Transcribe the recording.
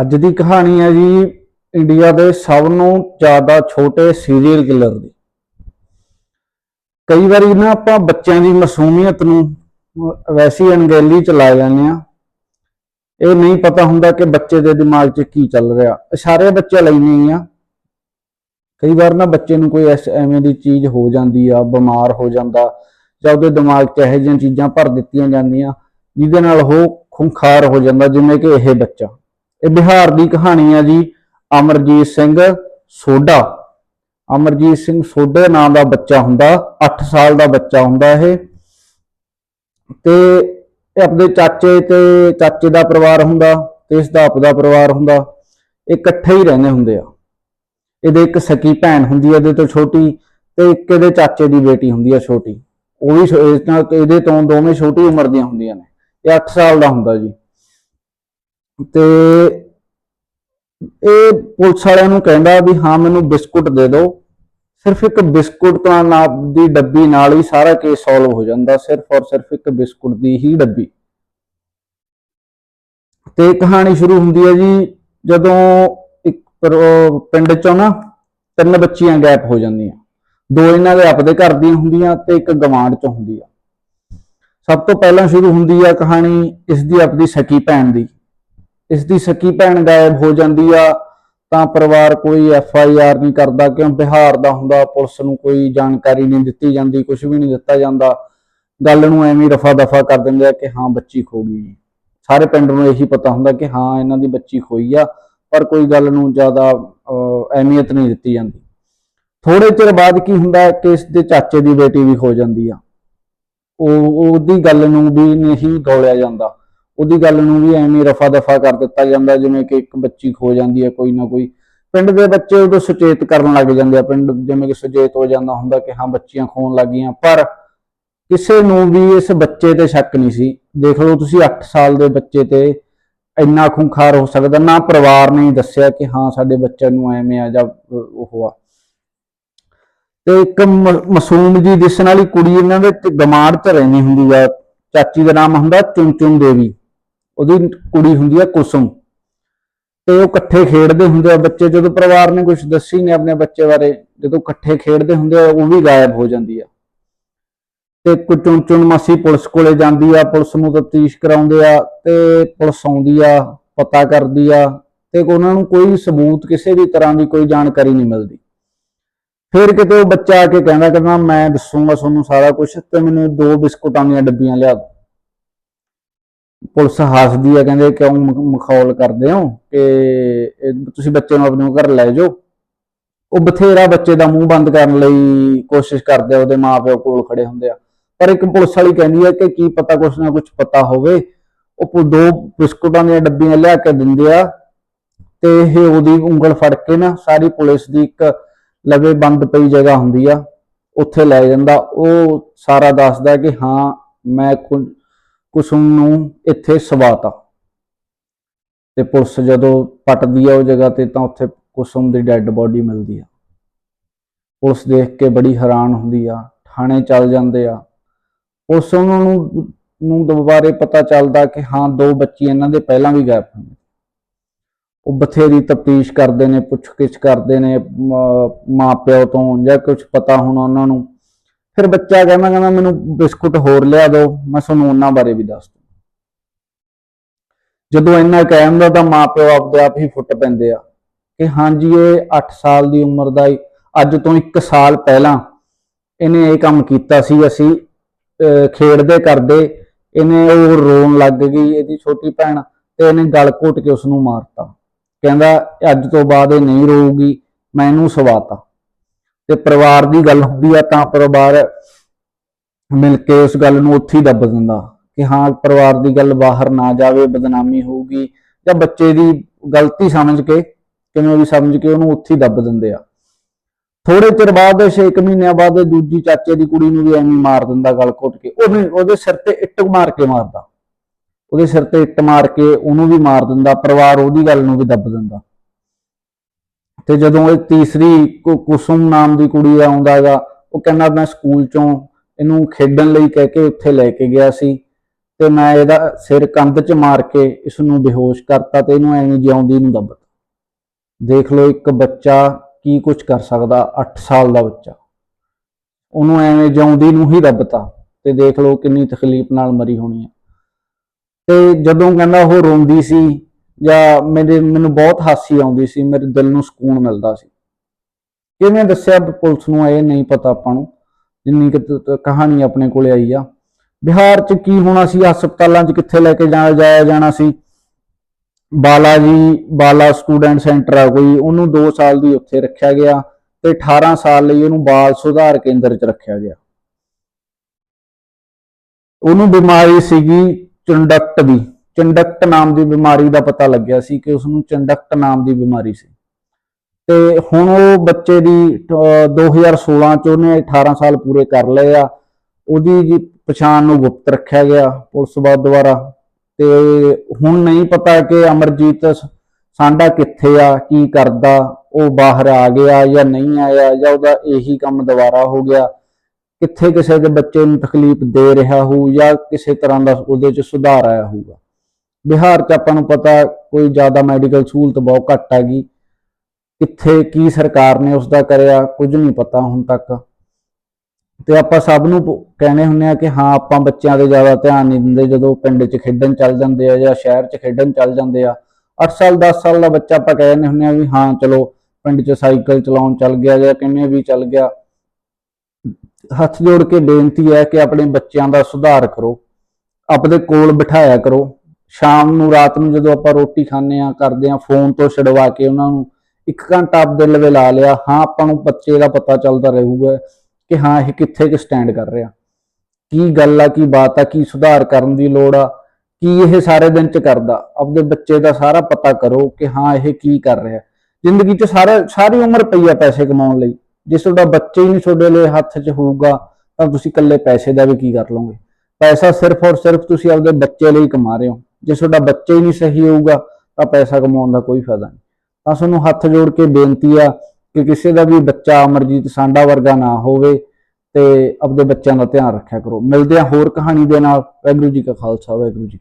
ਅੱਜ ਦੀ ਕਹਾਣੀ ਹੈ ਜੀ ਇੰਡੀਆ ਦੇ ਸਭ ਨੂੰ ਜ਼ਿਆਦਾ ਛੋਟੇ ਸੀਰੀਅਲ ਕਿਲਰ ਦੀ। ਕਈ ਵਾਰੀ ਨਾ ਆਪਾਂ ਬੱਚਿਆਂ ਦੀ ਮਾਸੂਮੀਅਤ ਨੂੰ ਵੈਸੀ ਅਣਗਹਿਲੀ ਚ ਲਾ ਜਾਂਦੇ ਆ ਇਹ ਨਹੀਂ ਪਤਾ ਹੁੰਦਾ ਕਿ ਬੱਚੇ ਦੇ ਦਿਮਾਗ 'ਚ ਕੀ ਚੱਲ ਰਿਹਾ। ਇਹ ਸਾਰੇ ਬੱਚੇ ਲਈ ਨਹੀਂ ਆ। ਕਈ ਵਾਰ ਨਾ ਬੱਚੇ ਨੂੰ ਕੋਈ ਐਸ- ਐਵੇਂ ਦੀ ਚੀਜ਼ ਹੋ ਜਾਂਦੀ ਆ, ਬਿਮਾਰ ਹੋ ਜਾਂਦਾ ਜਾਂ ਉਹਦੇ ਦਿਮਾਗ 'ਚ ਇਹੋ ਜਿਹੀਆਂ ਚੀਜ਼ਾਂ ਭਰ ਦਿੱਤੀਆਂ ਜਾਂਦੀਆਂ, ਜਿਹਦੇ ਨਾਲ ਉਹ ਖੁੰਖਾਰ ਹੋ ਜਾਂਦਾ, ਜਿਵੇਂ ਕਿ ਇਹ ਬੱਚਾ। ਇਹ ਬਿਹਾਰ ਦੀ ਕਹਾਣੀ ਆ ਜੀ, ਅਮਰਜੀਤ ਸਿੰਘ ਸੋਢਾ। ਅਮਰਜੀਤ ਸਿੰਘ ਸੋਢੇ ਨਾਂ ਦਾ ਬੱਚਾ ਹੁੰਦਾ 8 ਸਾਲ ਦਾ ਬੱਚਾ ਹੁੰਦਾ ਇਹ। ਤੇ ਇਹ ਆਪਣੇ ਚਾਚੇ ਤੇ ਚਾਚੇ ਦਾ ਪਰਿਵਾਰ ਹੁੰਦਾ ਤੇ ਇਸ ਦਾ ਆਪਦਾ ਪਰਿਵਾਰ ਹੁੰਦਾ। ਇਹ ਇਕੱਠੇ ਹੀ ਰਹਿੰਦੇ ਹੁੰਦੇ ਆ। ਇਹਦੇ ਇੱਕ ਸਕੀ ਭੈਣ ਹੁੰਦੀ ਹੈ ਇਹਦੇ ਤੋਂ ਛੋਟੀ ਤੇ ਇੱਕ ਇਹਦੇ ਚਾਚੇ ਦੀ ਬੇਟੀ ਹੁੰਦੀ ਹੈ ਛੋਟੀ। ਉਹ ਵੀ ਇਸ ਨਾਲ ਇਹਦੇ ਤੋਂ ਦੋਵੇਂ ਛੋਟੀ ਉਮਰ ਦੀਆਂ ਹੁੰਦੀਆਂ ਨੇ। ਇਹ 8 ਸਾਲ ਦਾ ਹੁੰਦਾ ਜੀ। ਤੇ ਇਹ ਪੁਲਿਸ ਵਾਲਿਆਂ ਨੂੰ ਕਹਿੰਦਾ ਵੀ ਹਾਂ, ਮੈਨੂੰ ਬਿਸਕੁਟ ਦੇ ਦਿਓ। ਸਿਰਫ ਇੱਕ ਬਿਸਕੁਟ ਤੋਂ ਨਾਲ ਦੀ ਡੱਬੀ ਨਾਲ ਹੀ ਸਾਰਾ ਕੇਸ ਸੋਲਵ ਹੋ ਜਾਂਦਾ, ਸਿਰਫ ਔਰ ਸਿਰਫ ਇੱਕ ਬਿਸਕੁਟ ਦੀ ਹੀ ਡੱਬੀ। ਤੇ ਕਹਾਣੀ ਸ਼ੁਰੂ ਹੁੰਦੀ ਹੈ ਜੀ, ਜਦੋਂ ਇੱਕ ਪਿੰਡ ਚੋਂ ਨਾ ਤਿੰਨ ਬੱਚੀਆਂ ਗੈਪ ਹੋ ਜਾਂਦੀਆਂ। ਦੋ ਇਹਨਾਂ ਦੇ ਆਪਦੇ ਘਰ ਦੀਆਂ ਹੁੰਦੀਆਂ ਤੇ ਇੱਕ ਗਵਾਂਢ ਚੋਂ ਹੁੰਦੀ ਆ। ਸਭ ਤੋਂ ਪਹਿਲਾਂ ਸ਼ੁਰੂ ਹੁੰਦੀ ਆ ਕਹਾਣੀ ਇਸ ਦੀ ਆਪਦੀ ਸਕੀ ਭੈਣ ਦੀ। ਇਸ ਦੀ ਸਕੀ ਭੈਣ ਗਾਇਬ ਹੋ ਜਾਂਦੀ ਆ ਤਾਂ ਪਰਿਵਾਰ ਕੋਈ ਐਫ ਆਈ ਆਰ ਨਹੀਂ ਕਰਦਾ ਕਿਉਂ ਬਿਹਾਰ ਦਾ ਹੁੰਦਾ ਪੁਲਿਸ ਨੂੰ ਕੋਈ ਜਾਣਕਾਰੀ ਨਹੀਂ ਦਿੱਤੀ ਜਾਂਦੀ ਕੁਝ ਵੀ ਨਹੀਂ ਦਿੱਤਾ ਜਾਂਦਾ। ਗੱਲ ਨੂੰ ਐਵੇਂ ਰਫਾ ਦਫਾ ਕਰ ਦਿੰਦੇ ਆ ਕਿ ਹਾਂ ਬੱਚੀ ਖੋ ਗਈ ਸਾਰੇ ਪਿੰਡ ਨੂੰ ਇਹੀ ਪਤਾ ਹੁੰਦਾ ਕਿ ਹਾਂ ਇਹਨਾਂ ਦੀ ਬੱਚੀ ਖੋਈ ਆ ਪਰ ਕੋਈ ਗੱਲ ਨੂੰ ਜ਼ਿਆਦਾ ਅਹ, ਅਹਿਮੀਅਤ ਨਹੀਂ ਦਿੱਤੀ ਜਾਂਦੀ। ਥੋੜੇ ਚਿਰ ਬਾਅਦ ਕੀ ਹੁੰਦਾ ਕਿ ਇਸ ਦੇ ਚਾਚੇ ਦੀ ਬੇਟੀ ਵੀ ਖੋ ਜਾਂਦੀ ਆ। ਉਹ ਉਹਦੀ ਗੱਲ ਨੂੰ ਵੀ ਨਹੀਂ ਗੌਲਿਆ ਜਾਂਦਾ। ਉਹਦੀ ਗੱਲ ਨੂੰ ਵੀ ਐਵੇਂ ਰਫਾ ਦਫਾ ਕਰ ਦਿੱਤਾ ਜਾਂਦਾ, ਜਿਵੇਂ ਕਿ ਇੱਕ ਬੱਚੀ ਖੋ ਜਾਂਦੀ ਹੈ ਕੋਈ ਨਾ ਕੋਈ। ਪਿੰਡ ਦੇ ਬੱਚੇ ਉਦੋਂ ਸੁਚੇਤ ਕਰਨ ਲੱਗ ਜਾਂਦੇ ਆ, ਪਿੰਡ ਜਿਵੇਂ ਕਿ ਸੁਚੇਤ ਹੋ ਜਾਂਦਾ ਹੁੰਦਾ ਕਿ ਹਾਂ, ਬੱਚੀਆਂ ਖੋਣ ਲੱਗ ਗਈਆਂ ਪਰ ਕਿਸੇ ਨੂੰ ਵੀ ਇਸ ਬੱਚੇ ਤੇ ਸ਼ੱਕ ਨਹੀਂ ਸੀ। ਦੇਖ ਲਓ, ਤੁਸੀਂ 8 ਸਾਲ ਦੇ ਬੱਚੇ ਤੇ ਇੰਨਾ ਖੁੰਖਾਰ ਹੋ ਸਕਦਾ, ਨਾ ਪਰਿਵਾਰ ਨੇ ਦੱਸਿਆ ਕਿ ਹਾਂ, ਸਾਡੇ ਬੱਚੇ ਨੂੰ ਐਵੇਂ ਆ ਜਾਂ ਉਹ ਆ। ਤੇ ਇੱਕ ਮ- ਮਾਸੂਮ ਜੀ ਦਿਸਣ ਵਾਲੀ ਕੁੜੀ ਇਹਨਾਂ ਦੇ ਤੇ ਗਮਾੜ ਚ ਰਹਿੰਦੀ ਹੁੰਦੀ ਆ ਚਾਚੀ ਦਾ ਨਾਮ ਹੁੰਦਾ ਚੁੰਚੁਨ ਦੇਵੀ। ਉਹਦੀ ਕੁੜੀ ਹੁੰਦੀ ਆ ਕੁਸਮ। ਤੇ ਉਹ ਇਕੱਠੇ ਖੇਡਦੇ ਹੁੰਦੇ ਆ। ਬੱਚੇ ਜਦੋਂ ਪਰਿਵਾਰ ਨੇ ਕੁਝ ਦੱਸੀ ਨਹੀਂ ਆਪਣੇ ਬੱਚੇ ਬਾਰੇ, ਜਦੋਂ ਇਕੱਠੇ ਖੇਡਦੇ ਹੁੰਦੇ ਆ, ਉਹ ਵੀ ਗਾਇਬ ਹੋ ਜਾਂਦੀ ਆ। ਤੇ ਚੁਣ ਚੁਣ ਮਾਸੀ ਪੁਲਿਸ ਕੋਲੇ ਜਾਂਦੀ ਆ, ਪੁਲਿਸ ਨੂੰ ਤਫਤੀਸ਼ ਕਰਾਉਂਦੇ ਆ ਤੇ ਪੁਲਿਸ ਆਉਂਦੀ ਆ, ਪਤਾ ਕਰਦੀ ਆ ਤੇ ਉਹਨਾਂ ਨੂੰ ਕੋਈ ਸਬੂਤ ਕਿਸੇ ਵੀ ਤਰ੍ਹਾਂ ਦੀ ਕੋਈ ਜਾਣਕਾਰੀ ਨਹੀਂ ਮਿਲਦੀ। ਫਿਰ ਕਿਤੇ ਉਹ ਬੱਚਾ ਆ ਕੇ ਕਹਿੰਦਾ ਕਹਿੰਦਾ ਮੈਂ ਦੱਸੂਗਾ ਤੁਹਾਨੂੰ ਸਾਰਾ ਕੁਝ ਤੇ ਮੈਨੂੰ ਦੋ ਬਿਸਕੁਟਾਂ ਦੀਆਂ ਡੱਬੀਆਂ ਲਿਆ ਦਿਓ। ਪੁਲਿਸ ਹੱਸਦੀ ਆ, ਕਹਿੰਦੇ ਕਿਉਂ ਮਖੌਲ ਕਰਦੇ ਹੋ ਕਿ ਤੁਸੀਂ ਬੱਚੇ ਨੂੰ ਆਪਣੇ ਘਰ ਲੈ ਜਾਓ। ਉਹ ਬਥੇਰਾ ਬੱਚੇ ਦਾ ਮੂੰਹ ਬੰਦ ਕਰਨ ਲਈ ਕੋਸ਼ਿਸ਼ ਕਰਦੇ ਆ, ਉਹਦੇ ਮਾਪਿਓ ਕੋਲ ਖੜੇ ਹੁੰਦੇ ਆ। ਪਰ ਇੱਕ ਪੁਲਿਸ ਵਾਲੀ ਕਹਿੰਦੀ ਹੈ ਕਿ ਕੀ ਪਤਾ ਕੁਛ ਨਾ ਕੁਛ ਪਤਾ ਹੋਵੇ। ਉਹ ਦੋ ਬਿਸਕੁਟਾਂ ਦੀਆਂ ਡੱਬੀਆਂ ਲਿਆ ਕੇ ਦਿੰਦੇ ਆ ਤੇ ਇਹ ਉਹਦੀ ਉਂਗਲ ਫੜ ਕੇ ਨਾ ਸਾਰੀ ਪੁਲਿਸ ਦੀ ਇੱਕ ਲਵੇ ਬੰਦ ਪਈ ਜਗ੍ਹਾ ਹੁੰਦੀ ਆ, ਉੱਥੇ ਲੈ ਜਾਂਦਾ। ਉਹ ਸਾਰਾ ਦੱਸਦਾ ਕਿ ਹਾਂ, ਮੈਂ ਕੁ- ਕੁਸੁਮ ਨੂੰ ਇੱਥੇ ਸਵਾਤਾ। ਤੇ ਪੁਲਿਸ ਜਦੋਂ ਪਟਦੀ ਆ ਉਹ ਜਗ੍ਹਾ ਤੇ ਤਾਂ ਉੱਥੇ ਕੁਸੁਮ ਦੀ ਡੈੱਡ ਬੋਡੀ ਮਿਲਦੀ ਆ। ਪੁਲਿਸ ਦੇਖ ਕੇ ਬੜੀ ਹੈਰਾਨ ਹੁੰਦੀ ਆ, ਥਾਣੇ ਚੱਲ ਜਾਂਦੇ ਆ। ਪੁਲਿਸ ਉਹਨਾਂ ਨੂੰ ਨੂੰ ਦੁਬਾਰੇ ਪਤਾ ਚੱਲਦਾ ਕਿ ਹਾਂ, ਦੋ ਬੱਚੇ ਇਹਨਾਂ ਦੇ ਪਹਿਲਾਂ ਵੀ ਗਾਇਬ ਹੋਈਆਂ ਉਹ ਬਥੇਰੀ ਤਫਤੀਸ਼ ਕਰਦੇ ਨੇ, ਪੁੱਛਗਿੱਛ ਕਰਦੇ ਨੇ, ਮਾਂ ਪਿਓ ਤੋਂ ਜਾਂ ਕੁਝ ਪਤਾ ਹੋਣਾ ਉਹਨਾਂ ਨੂੰ। ਫਿਰ ਬੱਚਾ ਕਹਿੰਦਾ ਕਹਿੰਦਾ ਮੈਨੂੰ ਬਿਸਕੁਟ ਹੋਰ ਲਿਆ ਦਿਓ, ਮੈਂ ਤੁਹਾਨੂੰ ਉਹਨਾਂ ਬਾਰੇ ਵੀ ਦੱਸ ਦੂੰ ਜਦੋਂ ਇੰਨਾ ਕਹਿੰਦਾ ਤਾਂ ਮਾਂ ਪਿਓ ਆਪਦੇ ਆਪ ਹੀ ਫੁੱਟ ਪੈਂਦੇ ਆ ਕਿ ਹਾਂਜੀ, ਇਹ 8 ਸਾਲ ਦੀ ਉਮਰ ਦਾ ਹੀ, ਅੱਜ ਤੋਂ 1 ਸਾਲ ਪਹਿਲਾਂ ਇਹਨੇ ਇਹ ਕੰਮ ਕੀਤਾ ਸੀ ਅਸੀਂ, ਅਹ ਖੇਡਦੇ, ਕਰਦੇ, ਇਹਨੇ ਉਹ ਰੋਣ ਲੱਗ ਗਈ ਇਹਦੀ ਛੋਟੀ ਭੈਣ ਤੇ ਇਹਨੇ ਗਲ ਘੁੱਟ ਕੇ ਉਸ ਨੂੰ ਮਾਰਤਾ। ਕਹਿੰਦਾ, ਅੱਜ ਤੋਂ ਬਾਅਦ ਇਹ ਨਹੀਂ ਰੋਊਗੀ, ਮੈਂ ਇਹਨੂੰ ਸਵਾਤਾ। ਤੇ ਪਰਿਵਾਰ ਦੀ ਗੱਲ ਹੁੰਦੀ ਆ ਤਾਂ ਪਰਿਵਾਰ ਮਿਲ ਕੇ ਉਸ ਗੱਲ ਨੂੰ ਉੱਥੇ ਹੀ ਦੱਬ ਦਿੰਦਾ ਕਿ ਹਾਂ, ਪਰਿਵਾਰ ਦੀ ਗੱਲ ਬਾਹਰ ਨਾ ਜਾਵੇ, ਬਦਨਾਮੀ ਹੋਊਗੀ ਜਾਂ ਬੱਚੇ ਦੀ ਗਲਤੀ ਸਮਝ ਕੇ ਕਿਵੇਂ ਵੀ ਸਮਝ ਕੇ ਉਹਨੂੰ ਉੱਥੇ ਹੀ ਦੱਬ ਦਿੰਦੇ ਆ। ਥੋੜੇ ਚਿਰ ਬਾਅਦ 6 ਮਹੀਨਿਆਂ ਬਾਅਦ ਦੂਜੀ ਚਾਚੇ ਦੀ ਕੁੜੀ ਨੂੰ ਵੀ ਐਵੇਂ ਮਾਰ ਦਿੰਦਾ ਗਲ ਘੁੱਟ ਕੇ। ਉਹਨੇ ਉਹਦੇ ਸਿਰ ਤੇ ਇੱਟ ਮਾਰ ਕੇ ਮਾਰਦਾ। ਉਹਦੇ ਸਿਰ ਤੇ ਇੱਟ ਮਾਰ ਕੇ ਉਹਨੂੰ ਵੀ ਮਾਰ ਦਿੰਦਾ, ਪਰਿਵਾਰ ਉਹਦੀ ਗੱਲ ਨੂੰ ਵੀ ਦੱਬ ਦਿੰਦਾ। ਤੇ ਜਦੋਂ ਇਹ ਤੀਸਰੀ ਕੁਸੁਮ ਨਾਮ ਦੀ ਕੁੜੀ ਆਉਂਦਾ ਹੈਗਾ, ਉਹ ਕਹਿੰਦਾ ਮੈਂ ਸਕੂਲ ਚੋਂ ਇਹਨੂੰ ਖੇਡਣ ਲਈ ਕਹਿ ਕੇ ਉੱਥੇ ਲੈ ਕੇ ਗਿਆ ਸੀ ਤੇ ਮੈਂ ਇਹਦਾ ਸਿਰ ਕੰਧ 'ਚ ਮਾਰ ਕੇ ਇਸ ਨੂੰ ਬੇਹੋਸ਼ ਕਰਤਾ ਤੇ ਇਹਨੂੰ ਐਵੇਂ ਜਿਉਂਦੀ ਨੂੰ ਦੱਬਤਾ ਦੇਖ ਲਓ ਇੱਕ ਬੱਚਾ ਕੀ ਕੁਝ ਕਰ ਸਕਦਾ 8 ਸਾਲ ਦਾ ਬੱਚਾ। ਉਹਨੂੰ ਐਵੇਂ ਜਿਉਂਦੀ ਨੂੰ ਹੀ ਦੱਬਤਾ ਤੇ ਦੇਖ ਲਓ ਕਿੰਨੀ ਤਕਲੀਫ ਨਾਲ ਮਰੀ ਹੋਣੀ ਹੈ ਤੇ ਜਦੋਂ ਕਹਿੰਦਾ ਉਹ ਰੋਂਦੀ ਸੀ ਜਾਂ ਮੇਰੇ, ਮੈਨੂੰ ਬਹੁਤ ਹਾਸੀ ਆਉਂਦੀ ਸੀ, ਮੇਰੇ ਦਿਲ ਨੂੰ ਸਕੂਨ ਮਿਲਦਾ ਸੀ। ਕਿਵੇਂ ਦੱਸਿਆ ਪੁਲਿਸ ਨੂੰ ਇਹ ਨਹੀਂ ਪਤਾ ਆਪਾਂ ਨੂੰ, ਜਿੰਨੀ ਕਹਾਣੀ ਆਪਣੇ ਕੋਲੇ ਆਈ ਆ। ਬਿਹਾਰ ਚ ਕੀ ਹੋਣਾ ਸੀ, ਹਸਪਤਾਲਾਂ ਚ ਕਿੱਥੇ ਲੈ ਕੇ ਜਾਣਾ ਜਾਇਆ ਜਾਣਾ ਸੀ? ਬਾਲਾ ਜੀ ਬਾਲਾ ਸਟੂਡੈਂਟ ਸੈਂਟਰ ਆ ਕੋਈ, ਉਹਨੂੰ 2 ਸਾਲ ਦੀ ਉੱਥੇ ਰੱਖਿਆ ਗਿਆ ਤੇ 18 ਸਾਲ ਲਈ ਉਹਨੂੰ ਬਾਲ ਸੁਧਾਰ ਕੇਂਦਰ ਚ ਰੱਖਿਆ ਗਿਆ। ਉਹਨੂੰ ਬਿਮਾਰੀ ਸੀਗੀ ਚੰਡਕਟ ਦੀ। ਚੰਡਕਟ ਨਾਮ ਦੀ ਬਿਮਾਰੀ ਦਾ ਪਤਾ ਲੱਗਿਆ ਸੀ ਕਿ ਉਸ ਨੂੰ ਚੰਡਕਟ ਨਾਮ ਦੀ ਬਿਮਾਰੀ ਸੀ। ਤੇ ਹੁਣ ਉਹ ਬੱਚੇ ਦੀ ਅਹ, 2016 ਚ ਉਹਨੇ 18 ਸਾਲ ਪੂਰੇ ਕਰ ਲਏ ਆ। ਉਹਦੀ ਜੀ ਪਛਾਣ ਨੂੰ ਗੁਪਤ ਰੱਖਿਆ ਗਿਆ ਪੁਲਿਸ ਬਾਦ ਦੁਆਰਾ। ਤੇ ਹੁਣ ਨਹੀਂ ਪਤਾ ਕਿ ਅਮਰਜੀਤ ਸਾਂਡਾ ਕਿੱਥੇ ਆ ਕੀ ਕਰਦਾ ਉਹ ਬਾਹਰ ਆ ਗਿਆ ਜਾਂ ਨਹੀਂ ਆਇਆ ਜਾਂ ਉਹਦਾ ਇਹੀ ਕੰਮ ਦੁਬਾਰਾ ਹੋ ਗਿਆ। ਕਿੱਥੇ ਕਿਸੇ ਦੇ ਬੱਚੇ ਨੂੰ ਤਕਲੀਫ ਦੇ ਰਿਹਾ ਹੋਊ ਜਾਂ ਕਿਸੇ ਤਰ੍ਹਾਂ ਦਾ ਉਹਦੇ ਚ ਸੁਧਾਰ ਆਇਆ ਹੋਊਗਾ। ਬਿਹਾਰ ਚ ਆਪਾਂ ਨੂੰ ਪਤਾ ਕੋਈ ਜ਼ਿਆਦਾ ਮੈਡੀਕਲ ਸਹੂਲਤ ਬਹੁਤ ਘੱਟ ਹੈਗੀ। ਕਿੱਥੇ ਕੀ ਸਰਕਾਰ ਨੇ ਉਸ ਦਾ ਕਰਿਆ, ਕੁਝ ਨਹੀਂ ਪਤਾ ਹੁਣ ਤੱਕ। ਤੇ ਆਪਾਂ ਸਭ ਨੂੰ ਪ- ਕਹਿੰਦੇ ਹੁੰਨੇ ਆ ਕਿ ਹਾਂ, ਆਪਾਂ ਬੱਚਿਆਂ ਦੇ ਜ਼ਿਆਦਾ ਧਿਆਨ ਨਹੀਂ ਦਿੰਦੇ। ਜਦੋਂ ਪਿੰਡ 'ਚ ਖੇਡਣ ਚੱਲ ਜਾਂਦੇ ਆ ਜਾਂ ਸ਼ਹਿਰ 'ਚ ਖੇਡਣ ਚੱਲ ਜਾਂਦੇ ਆ 8 ਸਾਲ 10 ਸਾਲ ਦਾ ਬੱਚਾ ਆਪਾਂ ਕਹਿੰਦੇ ਹੁੰਨੇ ਆ ਵੀ ਹਾਂ, ਚਲੋ ਪਿੰਡ 'ਚ ਸਾਈਕਲ ਚਲਾਉਣ ਚੱਲ ਗਿਆ ਜਾਂ ਕਿਵੇਂ ਵੀ ਚੱਲ ਗਿਆ। ਹੱਥ ਜੋੜ ਕੇ ਬੇਨਤੀ ਹੈ ਕਿ ਆਪਣੇ ਬੱਚਿਆਂ ਦਾ ਸੁਧਾਰ ਕਰੋ। ਆਪਣੇ ਕੋਲ ਬਿਠਾਇਆ ਕਰੋ। ਸ਼ਾਮ ਨੂੰ, ਰਾਤ ਨੂੰ ਜਦੋਂ ਆਪਾਂ ਰੋਟੀ ਖਾਂਦੇ ਆ ਕਰਦੇ ਆ ਫੋਨ ਤੋਂ ਛਡਵਾ ਕੇ ਉਹਨਾਂ ਨੂੰ ਇੱਕ ਘੰਟਾ ਆਪਦੇ ਲਵੇ ਲਾ ਲਿਆ, ਹਾਂ ਆਪਾਂ ਨੂੰ ਬੱਚੇ ਦਾ ਪਤਾ ਚੱਲਦਾ ਰਹੂਗਾ ਕਿ ਹਾਂ ਇਹ ਕਿੱਥੇ ਕਿ ਸਟੈਂਡ ਕਰ ਰਿਹਾ। ਕੀ ਗੱਲ ਆ, ਕੀ ਬਾਤ ਆ, ਕੀ ਸੁਧਾਰ ਕਰਨ ਦੀ ਲੋੜ ਆ, ਕੀ ਇਹ ਸਾਰੇ ਦਿਨ ਚ ਕਰਦਾ। ਆਪਦੇ ਬੱਚੇ ਦਾ ਸਾਰਾ ਪਤਾ ਕਰੋ ਕਿ ਹਾਂ ਇਹ ਕੀ ਕਰ ਰਿਹਾ। ਜ਼ਿੰਦਗੀ ਚ ਸਾਰਾ, ਸਾਰੀ ਉਮਰ ਪਈ ਆ ਪੈਸੇ ਕਮਾਉਣ ਲਈ। ਜੇ ਤੁਹਾਡਾ ਬੱਚੇ ਹੀ ਨਹੀਂ ਤੁਹਾਡੇ ਲਈ ਹੱਥ 'ਚ ਹੋਊਗਾ, ਤਾਂ ਤੁਸੀਂ ਇਕੱਲੇ ਪੈਸੇ ਦਾ ਵੀ ਕੀ ਕਰ ਲਓਗੇ? ਪੈਸਾ ਸਿਰਫ ਔਰ ਸਿਰਫ ਤੁਸੀਂ ਆਪਦੇ ਬੱਚੇ ਲਈ ਕਮਾ ਰਹੇ ਹੋ। ਜੇ ਤੁਹਾਡਾ ਬੱਚਾ ਹੀ ਨਹੀਂ ਸਹੀ ਹੋਊਗਾ, ਤਾਂ ਪੈਸਾ ਕਮਾਉਣ ਦਾ ਕੋਈ ਫਾਇਦਾ ਨਹੀਂ। ਤਾਂ ਤੁਹਾਨੂੰ ਹੱਥ ਜੋੜ ਕੇ ਬੇਨਤੀ ਆ ਕਿ ਕਿਸੇ ਦਾ ਵੀ ਬੱਚਾ ਅਮਰਜੀਤ ਸਾਂਡਾ ਵਰਗਾ ਨਾ ਹੋਵੇ ਤੇ ਆਪਦੇ ਬੱਚਿਆਂ ਦਾ ਧਿਆਨ ਰੱਖਿਆ ਕਰੋ। ਮਿਲਦੇ ਆ ਹੋਰ ਕਹਾਣੀ ਦੇ ਨਾਲ। ਵਾਹਿਗੁਰੂ ਜੀ ਕਾ ਖਾਲਸਾ, ਵਾਹਿਗੁਰੂ ਜੀ